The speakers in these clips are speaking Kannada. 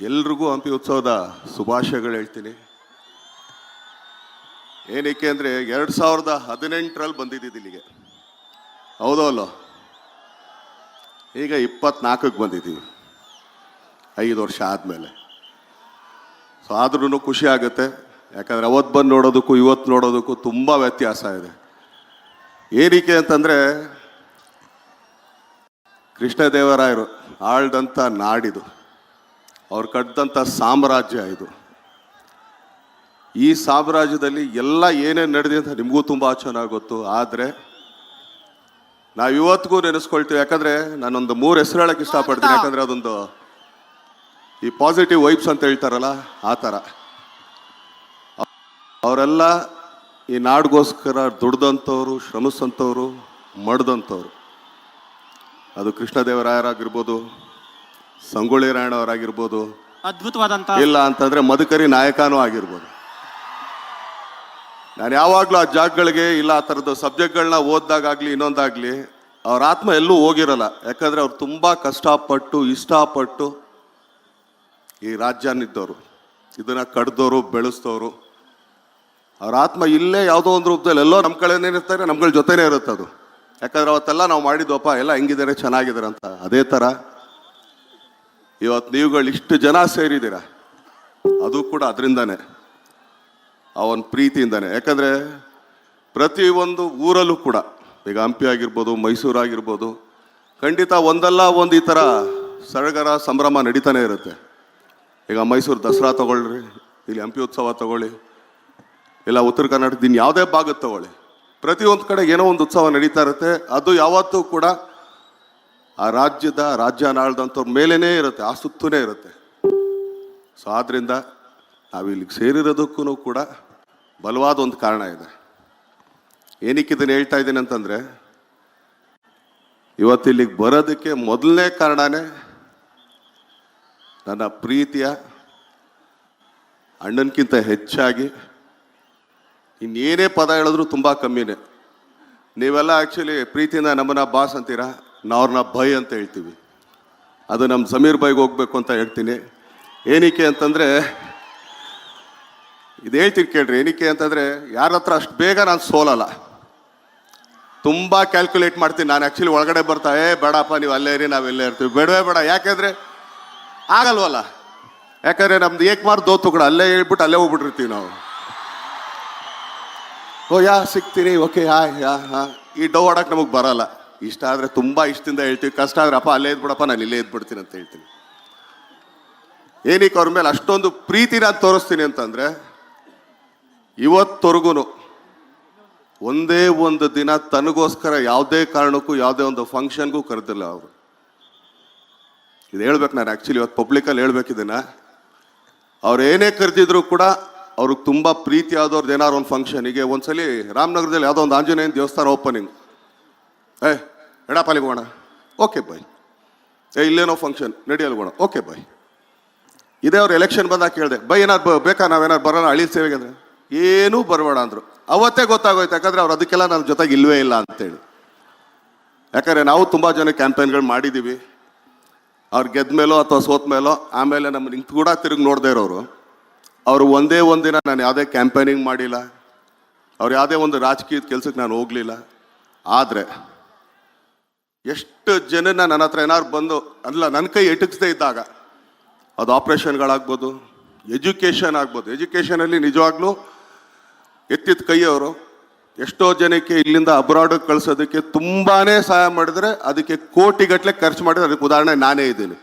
ಎಲ್ರಿಗೂ ಹಂಪಿ ಉತ್ಸವದ ಶುಭಾಶಯಗಳು ಹೇಳ್ತೀನಿ. ಏನಕ್ಕೆ ಅಂದರೆ ಎರಡು ಸಾವಿರದ ಹದಿನೆಂಟರಲ್ಲಿ ಬಂದಿದ್ದಿದ್ದು ಇಲ್ಲಿಗೆ. ಹೌದೋ ಅಲ್ಲೋ? ಈಗ ಇಪ್ಪತ್ನಾಲ್ಕಕ್ಕೆ ಬಂದಿದ್ದೀವಿ. ಐದು ವರ್ಷ ಆದಮೇಲೆ. ಸೊ ಆದ್ರೂ ಖುಷಿ ಆಗುತ್ತೆ. ಯಾಕಂದರೆ ಅವತ್ತು ಬಂದು ನೋಡೋದಕ್ಕೂ, ಇವತ್ತು ನೋಡೋದಕ್ಕೂ ತುಂಬ ವ್ಯತ್ಯಾಸ ಇದೆ. ಏನಕ್ಕೆ ಅಂತಂದರೆ, ಕೃಷ್ಣದೇವರಾಯರು ಆಳ್ದಂಥ ನಾಡಿದು. ಅವ್ರು ಕಟ್ಟಿದಂಥ ಸಾಮ್ರಾಜ್ಯ ಇದು. ಈ ಸಾಮ್ರಾಜ್ಯದಲ್ಲಿ ಎಲ್ಲ ಏನೇನು ನಡೆದಿದೆ ಅಂತ ನಿಮಗೂ ತುಂಬ ಚೆನ್ನಾಗಿ ಗೊತ್ತು ಆದರೆ ನಾವು ಇವತ್ತಿಗೂ ನೆನೆಸ್ಕೊಳ್ತೀವಿ. ಯಾಕಂದರೆ ನಾನೊಂದು ಮೂರು ಹೆಸರು ಹೇಳಕ್ಕೆ ಇಷ್ಟಪಡ್ತೀನಿ. ಯಾಕಂದರೆ ಅದೊಂದು ಈ ಪಾಸಿಟಿವ್ ವೈಬ್ಸ್ ಅಂತ ಹೇಳ್ತಾರಲ್ಲ ಆ ಥರ. ಅವರೆಲ್ಲ ಈ ನಾಡಿಗೋಸ್ಕರ ದುಡ್ದಂಥವ್ರು ಶ್ರಮಿಸಂಥವ್ರು ಮಡ್ದಂಥವ್ರು. ಅದು ಕೃಷ್ಣದೇವರಾಯರಾಗಿರ್ಬೋದು ಸಂಗೊಳ್ಳಿ ರಾಯಣ್ಣವರಾಗಿರ್ಬೋದು ಅದ್ಭುತವಾದಂತ ಇಲ್ಲ ಅಂತಂದ್ರೆ ಮಧುಕರಿ ನಾಯಕನೂ ಆಗಿರ್ಬೋದು. ನಾನು ಯಾವಾಗಲೂ ಆ ಜಾಗಗಳಿಗೆ ಇಲ್ಲ ಆ ಥರದ ಸಬ್ಜೆಕ್ಟ್ಗಳನ್ನ ಓದ್ದಾಗಲಿ ಇನ್ನೊಂದಾಗ್ಲಿ ಅವ್ರ ಆತ್ಮ ಎಲ್ಲೂ ಹೋಗಿರಲ್ಲ. ಯಾಕಂದ್ರೆ ಅವ್ರು ತುಂಬ ಕಷ್ಟಪಟ್ಟು ಇಷ್ಟಪಟ್ಟು ಈ ರಾಜ್ಯನಿದ್ದವರು. ಇದನ್ನ ಕಡ್ದವರು ಬೆಳೆಸ್ತವ್ರು. ಅವ್ರ ಆತ್ಮ ಇಲ್ಲೇ ಯಾವುದೋ ಒಂದು ರೂಪದಲ್ಲಿ ಎಲ್ಲೋ ನಮ್ಮ ಕಡೆನೇ ಇರ್ತಾರೆ ನಮ್ಗಳ ಜೊತೆನೇ ಇರುತ್ತೆ ಅದು. ಯಾಕಂದ್ರೆ ಅವತ್ತೆಲ್ಲ ನಾವು ಮಾಡಿದ್ವಪ್ಪ ಎಲ್ಲ ಹೆಂಗಿದ್ದಾರೆ? ಚೆನ್ನಾಗಿದ್ದಾರೆ? ಅಂತ. ಅದೇ ಥರ ಇವತ್ತು ನೀವುಗಳು ಇಷ್ಟು ಜನ ಸೇರಿದ್ದೀರ? ಅದು ಕೂಡ ಅದರಿಂದನೇ. ಅವನ ಪ್ರೀತಿಯಿಂದನೇ. ಯಾಕಂದರೆ ಪ್ರತಿಯೊಂದು ಊರಲ್ಲೂ ಕೂಡ, ಈಗ ಹಂಪಿ ಆಗಿರ್ಬೋದು, ಮೈಸೂರು ಆಗಿರ್ಬೋದು, ಖಂಡಿತ ಒಂದಲ್ಲ ಒಂದು ಈ ಥರ ಸಡಗರ ಸಂಭ್ರಮ ನಡೀತಾನೆ ಇರುತ್ತೆ. ಈಗ ಮೈಸೂರು ದಸರಾ ತಗೊಳ್ರಿ, ಇಲ್ಲಿ ಹಂಪಿ ಉತ್ಸವ ತಗೊಳ್ಳಿ, ಇಲ್ಲ ಉತ್ತರ ಕರ್ನಾಟಕದ ಇನ್ನು ಯಾವುದೇ ಭಾಗದ ತಗೊಳ್ಳಿ. ಪ್ರತಿಯೊಂದು ಕಡೆ ಏನೋ ಒಂದು ಉತ್ಸವ ನಡೀತಾ ಇರುತ್ತೆ. ಅದು ಯಾವತ್ತೂ ಕೂಡ ಆ ರಾಜ್ಯದ ರಾಜ್ಯ ಮೇಲೇ ಇರುತ್ತೆ, ಆ ಸುತ್ತೂನೇ ಇರುತ್ತೆ. ಸೊ ಆದ್ದರಿಂದ ನಾವು ಇಲ್ಲಿಗೆ ಸೇರಿರೋದಕ್ಕೂ ಕೂಡ ಬಲವಾದ ಒಂದು ಕಾರಣ ಇದೆ. ಏನಕ್ಕೆ ಇದನ್ನು ಹೇಳ್ತಾ ಇದ್ದೀನಿ ಅಂತಂದರೆ ಇವತ್ತು ಇಲ್ಲಿಗೆ ಬರೋದಕ್ಕೆ ಮೊದಲನೇ ಕಾರಣನೇ ನನ್ನ ಪ್ರೀತಿಯ ಅಣ್ಣನಕ್ಕಿಂತ ಹೆಚ್ಚಾಗಿ ಇನ್ನೇನೇ ಪದ ಹೇಳಿದ್ರು ತುಂಬ ಕಮ್ಮಿನೇ. ನೀವೆಲ್ಲ ಆ್ಯಕ್ಚುಲಿ ಪ್ರೀತಿಯಿಂದ ನಮ್ಮನ್ನ ಬಾಸ್ ಅಂತೀರಾ? ನಾವು ಅವ್ರನ್ನ ಭಯ್ ಅಂತ ಹೇಳ್ತೀವಿ. ಅದು ನಮ್ಮ ಸಮೀರ್ ಬಾಯ್ಗೆ ಹೋಗ್ಬೇಕು ಅಂತ ಹೇಳ್ತೀನಿ. ಏನಕ್ಕೆ ಅಂತಂದರೆ, ಇದು ಹೇಳ್ತೀನಿ ಕೇಳ್ರಿ ಏನಕ್ಕೆ ಅಂತಂದರೆ ಯಾರ ಹತ್ರ ಅಷ್ಟು ಬೇಗ ನಾನು ಸೋಲಲ್ಲ. ತುಂಬ ಕ್ಯಾಲ್ಕುಲೇಟ್ ಮಾಡ್ತೀನಿ, ನಾನು ಆ್ಯಕ್ಚುಲಿ ಒಳಗಡೆ ಬರ್ತಾ, ಏ, ಬೇಡಪ್ಪ, ನೀವು ಅಲ್ಲೇ ಇರಿ, ನಾವು ಇಲ್ಲೇ ಇರ್ತೀವಿ. ಬೇಡವೇ ಬೇಡ ಯಾಕೆಂದರೆ ಆಗಲ್ವಲ್ಲ. ಯಾಕಂದರೆ ನಮ್ದು ಏಕ್ ಮಾರ್ ದೋತು ಕೂಡ ಅಲ್ಲೇ ಹೇಳ್ಬಿಟ್ಟು ಅಲ್ಲೇ ಹೋಗ್ಬಿಟ್ಟಿರ್ತೀವಿ ನಾವು. ಓ, ಯಾ ಸಿಗ್ತೀನಿ ಓಕೆ ಯಾ ಯಾ, ಹಾ. ಈ ಡವ್ ಆಡೋಕೆ ನಮಗೆ ಬರಲ್ಲ. ಇಷ್ಟ ಆದರೆ ತುಂಬ ಇಷ್ಟದಿಂದ ಹೇಳ್ತೀವಿ. ಕಷ್ಟ ಆದರೆ ಅಪ್ಪ ಅಲ್ಲೇ ಇದ್ಬಿಡಪ್ಪ, ನಾನು ಇಲ್ಲೇ ಇದ್ಬಿಡ್ತೀನಿ ಅಂತ ಹೇಳ್ತೀನಿ. ಏನಕ್ಕೆ ಅವ್ರ ಮೇಲೆ ಅಷ್ಟೊಂದು ಪ್ರೀತಿ ನಾನು ತೋರಿಸ್ತೀನಿ ಅಂತಂದರೆ ಇವತ್ತವರೆಗೂ ಒಂದೇ ಒಂದು ದಿನ ತನಗೋಸ್ಕರ ಯಾವುದೇ ಕಾರಣಕ್ಕೂ, ಯಾವುದೇ ಒಂದು ಫಂಕ್ಷನ್ಗೂ ಕರೆದಿಲ್ಲ ಅವರು. ಇದು ಹೇಳ್ಬೇಕು ನಾನು ಆ್ಯಕ್ಚುಲಿ ಇವತ್ತು ಪಬ್ಲಿಕಲ್ಲಿ ಹೇಳ್ಬೇಕಿದ್ದೀನ ಅವ್ರು ಏನೇ ಕರೆದಿದ್ರು ಕೂಡ ಅವ್ರಿಗೆ ತುಂಬ ಪ್ರೀತಿ ಆದವ್ರದ್ದು ಏನಾದ್ರು ಒಂದು ಫಂಕ್ಷನಿಗೆ ಒಂದ್ಸಲಿ ರಾಮನಗರದಲ್ಲಿ ಯಾವುದೋ ಒಂದು ಆಂಜನೇಯನ ದೇವಸ್ಥಾನ ಓಪನಿಂಗ್ ಏ ಎಡಪಾಲಿಗೆ ಹೋಗೋಣ. ಓಕೆ ಬಾಯ್ ಏ, ಇಲ್ಲೇನೋ ಫಂಕ್ಷನ್ ನಡಿಯಲ್ಲಿ ಹೋಗೋಣ. ಓಕೆ ಬಾಯ್ ಇದೇ ಅವ್ರು ಎಲೆಕ್ಷನ್ ಬಂದಾಗ ಕೇಳಿದೆ, ಬೈ ಏನಾದ್ರು ಬೇಕಾ ನಾವೇನಾದ್ರು ಬರೋಣ ಅಳಿ ಸೇವೆಗೆ ಅಂದರೆ? ಏನೂ ಬರಬೇಡ ಅಂದರು. ಅವತ್ತೇ ಗೊತ್ತಾಗೋಯ್ತು, ಯಾಕಂದರೆ ಅವ್ರು ಅದಕ್ಕೆಲ್ಲ ನನ್ನ ಜೊತೆಗೆ ಇಲ್ಲವೇ ಇಲ್ಲ ಅಂತೇಳಿ. ಯಾಕಂದರೆ ನಾವು ತುಂಬ ಜನ ಕ್ಯಾಂಪೇನ್ಗಳು ಮಾಡಿದ್ದೀವಿ ಅವ್ರು ಗೆದ್ದ ಮೇಲೋ ಅಥವಾ ಸೋತ ಮೇಲೋ, ಆಮೇಲೆ ನಮ್ಮ ನಿಂತು ಕೂಡ ತಿರುಗಿ ನೋಡದೇ ಇರೋರು. ಅವರು ಒಂದೇ ಒಂದಿನ ನಾನು ಯಾವುದೇ ಕ್ಯಾಂಪೇನಿಂಗ್ ಮಾಡಿಲ್ಲ. ಅವ್ರು ಯಾವುದೇ ಒಂದು ರಾಜಕೀಯದ ಕೆಲಸಕ್ಕೆ ನಾನು ಹೋಗಲಿಲ್ಲ. ಆದರೆ ಎಷ್ಟು ಜನನ ನನ್ನ ಹತ್ರ ಏನಾದ್ರು ಬಂದು, ಅಲ್ಲ ನನ್ನ ಕೈ ಎಟಕಿಸ್ದೇ ಇದ್ದಾಗ, ಅದು ಆಪ್ರೇಷನ್ಗಳಾಗ್ಬೋದು, ಎಜುಕೇಷನ್ ಆಗ್ಬೋದು. ಎಜುಕೇಷನಲ್ಲಿ ನಿಜವಾಗ್ಲೂ ಎತ್ತಿದ ಕೈಯವರು, ಎಷ್ಟೋ ಜನಕ್ಕೆ ಇಲ್ಲಿಂದ ಅಬ್ರಾಡಿಗೆ ಕಳ್ಸೋದಕ್ಕೆ ತುಂಬಾ ಸಹಾಯ ಮಾಡಿದ್ರೆ, ಅದಕ್ಕೆ ಕೋಟಿಗಟ್ಟಲೆ ಖರ್ಚು ಮಾಡಿದ್ರೆ ಅದಕ್ಕೆ ಉದಾಹರಣೆ ನಾನೇ ಇದ್ದೀನಿ.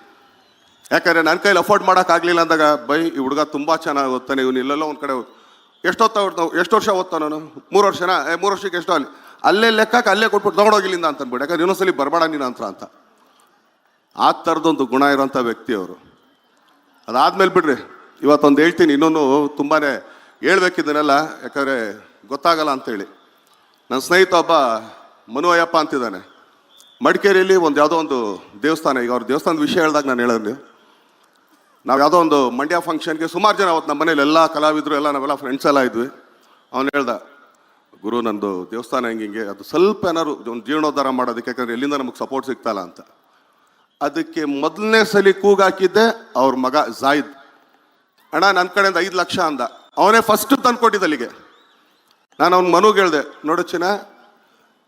ಯಾಕಂದರೆ ನನ್ನ ಕೈಲಿ ಅಫೋರ್ಡ್ ಮಾಡೋಕ್ಕಾಗಲಿಲ್ಲ ಅಂದಾಗ, ಬೈ, ಈ ಹುಡುಗ ತುಂಬ ಚೆನ್ನಾಗಿ ಓದ್ತಾನೆ, ಇವನು ಇಲ್ಲೆಲ್ಲ ಒಂದು ಕಡೆ ಎಷ್ಟೊತ್ತ ಎಷ್ಟು ವರ್ಷ ಓದ್ತಾನು ಮೂರು ವರ್ಷನಾ? ಮೂರು ವರ್ಷಕ್ಕೆ ಎಷ್ಟೋ ಅಲ್ಲಿ? ಅಲ್ಲೇ ಲೆಕ್ಕಕ್ಕೆ ಅಲ್ಲೇ ಕೊಟ್ಬಿಟ್ಟು ತಗೊಂಡೋಗಿಲ್ಲಿಂದ ಅಂತ ಅಂದ್ಬಿಟ್ಟು ಯಾಕಂದ್ರೆ ಇನ್ನೊಂದ್ಸಲಿ ಬರಬೇಡ ನೀನು ಅಂತ ಅಂತ. ಆ ಥರದೊಂದು ಗುಣ ಇರೋಂಥ ವ್ಯಕ್ತಿ ಅವರು. ಅದಾದ್ಮೇಲೆ ಬಿಡ್ರಿ, ಇವತ್ತೊಂದು ಹೇಳ್ತೀನಿ, ಇನ್ನೊಂದು ತುಂಬಾ ಹೇಳ್ಬೇಕಿದ್ದನೆಲ್ಲ ಯಾಕಂದರೆ ಗೊತ್ತಾಗಲ್ಲ ಅಂತೇಳಿ. ನನ್ನ ಸ್ನೇಹಿತ ಒಬ್ಬ ಮನು ಅಯ್ಯಪ್ಪ ಅಂತಿದ್ದಾನೆ. ಮಡಿಕೇರಿಯಲ್ಲಿ ಒಂದು ಯಾವುದೋ ಒಂದು ದೇವಸ್ಥಾನ, ಈಗ ಅವ್ರ ದೇವಸ್ಥಾನದ ವಿಷಯ ಹೇಳಿದಾಗ ನಾನು ಹೇಳೋದು. ನಾವು ಯಾವುದೋ ಒಂದು ಮಂಡ್ಯ ಫಂಕ್ಷನ್ಗೆ ಸುಮಾರು ಜನ ಅವತ್ತು ನಮ್ಮ ಮನೇಲಿ ಎಲ್ಲ ಕಲಾವಿದರು, ಎಲ್ಲ ನಾವೆಲ್ಲ ಫ್ರೆಂಡ್ಸ್ ಎಲ್ಲ ಇದ್ವಿ. ಅವನು ಹೇಳ್ದ ಗುರು ನಂದು ದೇವಸ್ಥಾನ ಹೆಂಗೆ ಹಿಂಗೆ ಅದು ಸ್ವಲ್ಪ ಏನಾದ್ರು ಒಂದು ಜೀರ್ಣೋದ್ಧಾರ ಮಾಡೋದಕ್ಕೆ, ಯಾಕಂದ್ರೆ ಎಲ್ಲಿಂದ ನಮಗೆ ಸಪೋರ್ಟ್ ಸಿಗ್ತಲ್ಲ ಅಂತ. ಅದಕ್ಕೆ ಮೊದಲನೇ ಸಲಿ ಕೂಗಾಕಿದ್ದೆ ಅವ್ರ ಮಗ ಜಾಯಿದ್ ಅಣ್ಣ ನನ್ನ ಕಡೆಯಿಂದ ಐದು ಲಕ್ಷ ಅಂದ. ಅವನೇ ಫಸ್ಟ್ ತಂದ್ಕೊಟ್ಟಿದ್ದ ಅಲ್ಲಿಗೆ. ನಾನು ಅವ್ನ ಮನುಗೆ ಹೇಳ್ದೆ, ನೋಡು ಚಿನ್ನ,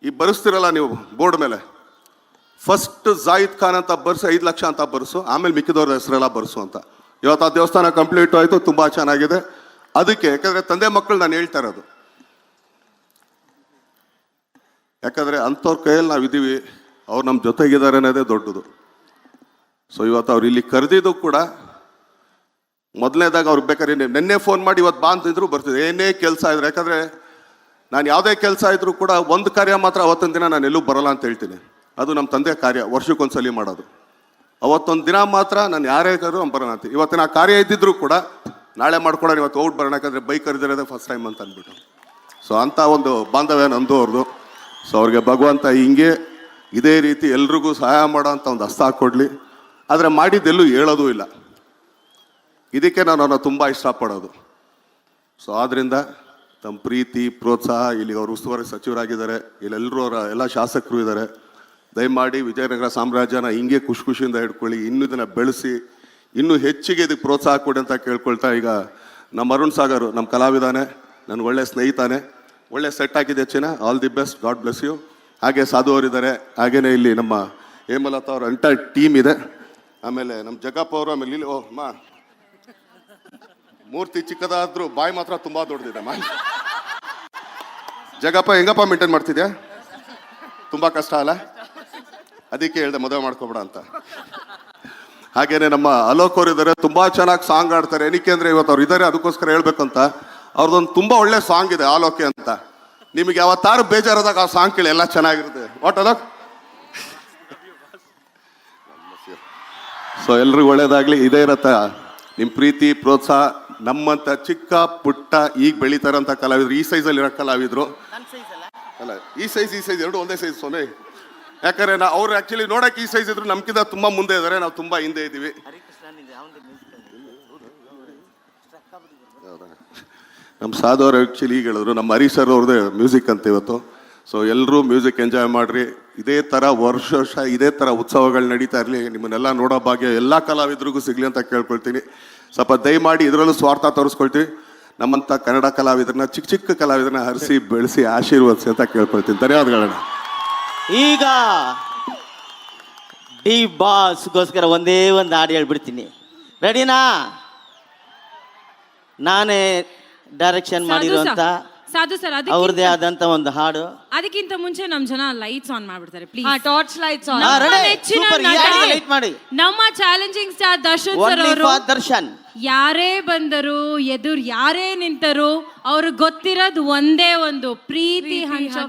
ಈ ಬರೆಸ್ತಿರಲ್ಲ ನೀವು ಬೋರ್ಡ್ ಮೇಲೆ. ಫಸ್ಟ್ ಜಾಯಿದ್ ಖಾನ್ ಅಂತ ಬರ್ಸು, ಐದು ಲಕ್ಷ ಅಂತ ಬರ್ಸು, ಆಮೇಲೆ ಮಿಕ್ಕಿದವ್ರ ಹೆಸರೆಲ್ಲ ಬರ್ಸು ಅಂತ. ಇವತ್ತು ಆ ದೇವಸ್ಥಾನ ಕಂಪ್ಲೀಟ್ ಆಯಿತು, ತುಂಬ ಚೆನ್ನಾಗಿದೆ. ಅದಕ್ಕೆ ಯಾಕಂದರೆ ತಂದೆ ಮಕ್ಕಳು ನಾನು ಹೇಳ್ತಾ ಇರೋದು ಯಾಕಂದರೆ ಅಂಥವ್ರ ಕೈಯಲ್ಲಿ ನಾವು ಇದ್ದೀವಿ ಅವ್ರು ನಮ್ಮ ಜೊತೆಗಿದ್ದಾರೆ ಅನ್ನೋದೇ ದೊಡ್ಡದು. ಸೊ ಇವತ್ತು ಅವ್ರು ಇಲ್ಲಿ ಕರೆದಿದ್ದು ಕೂಡ ಮೊದಲನೇದಾಗ ಅವ್ರು ಬೇಕಾದ್ರೆ ನಿನ್ನೆ ಫೋನ್ ಮಾಡಿ ಇವತ್ತು ಬಾ ಅಂತಿದ್ರು ಬರ್ತಿದ್ರು ಏನೇ ಕೆಲಸ ಇದ್ರು, ಯಾಕಂದರೆ ನಾನು ಯಾವುದೇ ಕೆಲಸ ಇದ್ದರೂ ಕೂಡ ಒಂದು ಕಾರ್ಯ ಮಾತ್ರ ಅವತ್ತೊಂದು ದಿನ ನಾನು ಎಲ್ಲೂ ಬರಲ್ಲ ಅಂತ ಹೇಳ್ತೀನಿ. ಅದು ನಮ್ಮ ತಂದೆ ಕಾರ್ಯ, ವರ್ಷಕ್ಕೊಂದ್ಸಲಿ ಮಾಡೋದು. ಅವತ್ತೊಂದು ದಿನ ಮಾತ್ರ ನಾನು ಯಾರೇ ಕರೆದ್ರು ಅವ್ನು ಬರೋಣ ಅಂತ. ಇವತ್ತಿನ ಆ ಕಾರ್ಯ ಇದ್ದಿದ್ರು ಕೂಡ ನಾಳೆ ಮಾಡ್ಕೊಡೋಣ ಇವತ್ತು ಔಟ್ ಬರೋಣ, ಯಾಕಂದರೆ ಬೈಕ್ ಕರೆದಿರೋದೇ ಫಸ್ಟ್ ಟೈಮ್ ಅಂತ ಅಂದ್ಬಿಟ್ಟು. ಸೊ ಅಂಥ ಒಂದು ಬಾಂಧವ್ಯ ನಂದು ಅವ್ರದ್ದು ಸೊ ಅವ್ರಿಗೆ ಭಗವಂತ ಹಿಂಗೆ ಇದೇ ರೀತಿ ಎಲ್ರಿಗೂ ಸಹಾಯ ಮಾಡೋ ಅಂತ ಒಂದು ಹಸ್ತ ಕೊಡಲಿ ಆದರೆ ಮಾಡಿದ್ದೆಲ್ಲೂ ಹೇಳೋದೂ ಇಲ್ಲ. ಇದಕ್ಕೆ ನಾನು ತುಂಬ ಇಷ್ಟಪಡೋದು. ಸೊ ಆದ್ದರಿಂದ ತಮ್ಮ ಪ್ರೀತಿ, ಪ್ರೋತ್ಸಾಹ ಇಲ್ಲಿ ಅವರು ಉಸ್ತುವಾರಿ ಸಚಿವರಾಗಿದ್ದಾರೆ. ಇಲ್ಲೆಲ್ಲರೂ ಅವರ ಎಲ್ಲ ಶಾಸಕರು ಇದ್ದಾರೆ. ದಯಮಾಡಿ ವಿಜಯನಗರ ಸಾಮ್ರಾಜ್ಯನ ಹಿಂಗೆ ಖುಷಿ ಖುಷಿಯಿಂದ ಹಿಡ್ಕೊಳ್ಳಿ. ಇನ್ನೂ ಇದನ್ನು ಬೆಳೆಸಿ, ಇನ್ನೂ ಹೆಚ್ಚಿಗೆ ಇದಕ್ಕೆ ಪ್ರೋತ್ಸಾಹ ಕೊಡಿ ಅಂತ ಕೇಳ್ಕೊಳ್ತಾ ಈಗ ನಮ್ಮ ಅರುಣ್ ಸಾಗರ್, ನಮ್ಮ ಕಲಾವಿದಾನೆ, ನನ್ನ ಒಳ್ಳೆ ಸ್ನೇಹಿತಾನೆ. ಒಳ್ಳೆ ಸೆಟ್ ಆಗಿದೆ ಚಿನ್ನ all the best God bless you ಹಾಗೆ ಸಾಧು ಅವರಿದ್ದಾರೆ. ಹಾಗೇನೆ ಇಲ್ಲಿ ನಮ್ಮ ಹೇಮಲತಾ ಅವ್ರ ಎಂಟೈರ್ ಟೀಮ್ ಇದೆ. ಆಮೇಲೆ ನಮ್ಮ ಜಗಪ್ಪ ಅವರು, ಆಮೇಲೆ ಇಲ್ಲಿ ಓ ಮಾ ಮೂರ್ತಿ ಚಿಕ್ಕದಾದ್ರೂ ಬಾಯಿ ಮಾತ್ರ ತುಂಬಾ ದೊಡ್ಡದಿದೆ ಮಾ ಜಗಪ್ಪ ಹೆಂಗಪ್ಪ ಮೇಂಟೈನ್ ಮಾಡ್ತಿದ್ಯಾ? ತುಂಬಾ ಕಷ್ಟ ಅಲ್ಲ? ಅದಕ್ಕೆ ಹೇಳ್ದೆ ಮದುವೆ ಮಾಡ್ಕೊಬೇಡ ಅಂತ. ಹಾಗೇನೆ ನಮ್ಮ ಅಲೋಕ್ ಅವರು ಇದ್ದಾರೆ ತುಂಬಾ ಚೆನ್ನಾಗಿ ಸಾಂಗ್ ಆಡ್ತಾರೆ ಏನಕ್ಕೆ ಅಂದರೆ ಇವತ್ತು ಅವ್ರು ಇದ್ದಾರೆ, ಅದಕ್ಕೋಸ್ಕರ ಹೇಳ್ಬೇಕಂತ. ಅವ್ರದ್ದೊಂದು ತುಂಬಾ ಒಳ್ಳೆ ಸಾಂಗ್ ಇದೆ ಆಲೋಕೆ ಅಂತ. ನಿಮಗೆ ಯಾವತ್ತಾರು ಬೇಜಾರಾದಾಗ ಆ ಸಾಂಗ್ ಕೇಳಿ ಎಲ್ಲ ಚೆನ್ನಾಗಿರುತ್ತೆ. ವಾಟ್ ಅಲೋಕ್? ಸೊ ಎಲ್ರಿಗೂ ಒಳ್ಳೇದಾಗ್ಲಿ. ಇದೇ ಇರತ್ತ ನಿಮ್ಮ ಪ್ರೀತಿ ಪ್ರೋತ್ಸಾಹ ನಮ್ಮಂತ ಚಿಕ್ಕ ಪುಟ್ಟ ಈಗ ಬೆಳಿತಾರಂತ ಕಲಾವಿದ್ರು ಈ ಸೈಜಲ್ಲಿ ಇರೋ ಕಲಾವಿದ್ರು. ಅಲ್ಲ? ಈ ಸೈಜ್ ಈ ಸೈಜ್ ಎರಡು ಒಂದೇ ಸೈಜ್ ಸೊನೆ ಯಾಕಂದ್ರೆ ನಾ ಅವ್ರು ಆಕ್ಚುಲಿ ನೋಡಕ್ ಈ ಸೈಜ್ ಇದ್ರು ನಮ್ಕಿಂತ ತುಂಬಾ ಮುಂದೆ ಇದಾರೆ ನಾವು ತುಂಬಾ ಹಿಂದೆ ಇದ್ದೀವಿ ನಮ್ಮ ಸಾಧುವರು ಆ್ಯಕ್ಚುಲಿ ಈಗ ಹೇಳಿದ್ರು ನಮ್ಮ ಹರೀಶ್ ಸರ್ ಅವ್ರದ್ದೇ ಮ್ಯೂಸಿಕ್ ಅಂತ ಇವತ್ತು. ಸೊ ಎಲ್ಲರೂ ಮ್ಯೂಸಿಕ್ ಎಂಜಾಯ್ ಮಾಡಿರಿ. ಇದೇ ಥರ ವರ್ಷ ವರ್ಷ, ಇದೇ ಥರ ಉತ್ಸವಗಳು ನಡೀತಾ ಇರಲಿ. ನಿಮ್ಮನ್ನೆಲ್ಲ ನೋಡೋ ಭಾಗ್ಯ ಎಲ್ಲ ಕಲಾವಿದ್ರಿಗೂ ಸಿಗಲಿ ಅಂತ ಕೇಳ್ಕೊಳ್ತೀನಿ. ಸ್ವಲ್ಪ ದಯಮಾಡಿ ಇದರಲ್ಲೂ ಸ್ವಾರ್ಥ ತೋರಿಸ್ಕೊಳ್ತೀವಿ. ನಮ್ಮಂಥ ಕನ್ನಡ ಕಲಾವಿದರನ್ನ, ಚಿಕ್ಕ ಚಿಕ್ಕ ಕಲಾವಿದರನ್ನ ಹರಿಸಿ, ಬೆಳೆಸಿ, ಆಶೀರ್ವದಿಸಿ ಅಂತ ಕೇಳ್ಕೊಳ್ತೀನಿ. ಧನ್ಯವಾದಗಳನ್ನ ಈಗ ಡಿ ಬಾಸ್ಗೋಸ್ಕರ ಒಂದೇ ಒಂದು ಹಾಡು ಹೇಳ್ಬಿಡ್ತೀನಿ. ರೆಡಿನಾ ನಾನೇ ಡೈರೆಕ್ಷನ್ ಮಾಡಿರುವಂತ ಸಾಧು ಸರ್ ಅವ್ರದೇ ಆದಂತ ಒಂದು ಹಾಡು. ಅದಕ್ಕಿಂತ ಮುಂಚೆ ನಮ್ ಜನ ಲೈಟ್ಸ್ ಆನ್ ಮಾಡ್ಬಿಡ್ತಾರೆ ಪ್ಲೀಸ್ ಟಾರ್ಚ್ ಲೈಟ್ಸ್ ಆನ್ ಹಾ, ನಮ್ಮ ready? ನೆಚ್ಚಿನ Super, ನಟ, ಹಾಡಿಗೆ light ಮಾಡಿ. ನಮ್ಮ challenging star Darshan sir Only ಅವರು for ದರ್ಶನ್. ಯಾರೇ ಬಂದರು ಎದುರು ಯಾರೇ ನಿಂತರು ಅವ್ರಿಗೆ ಗೊತ್ತಿರೋದು ಒಂದೇ ಒಂದು ಪ್ರೀತಿ ಹಂಚೋ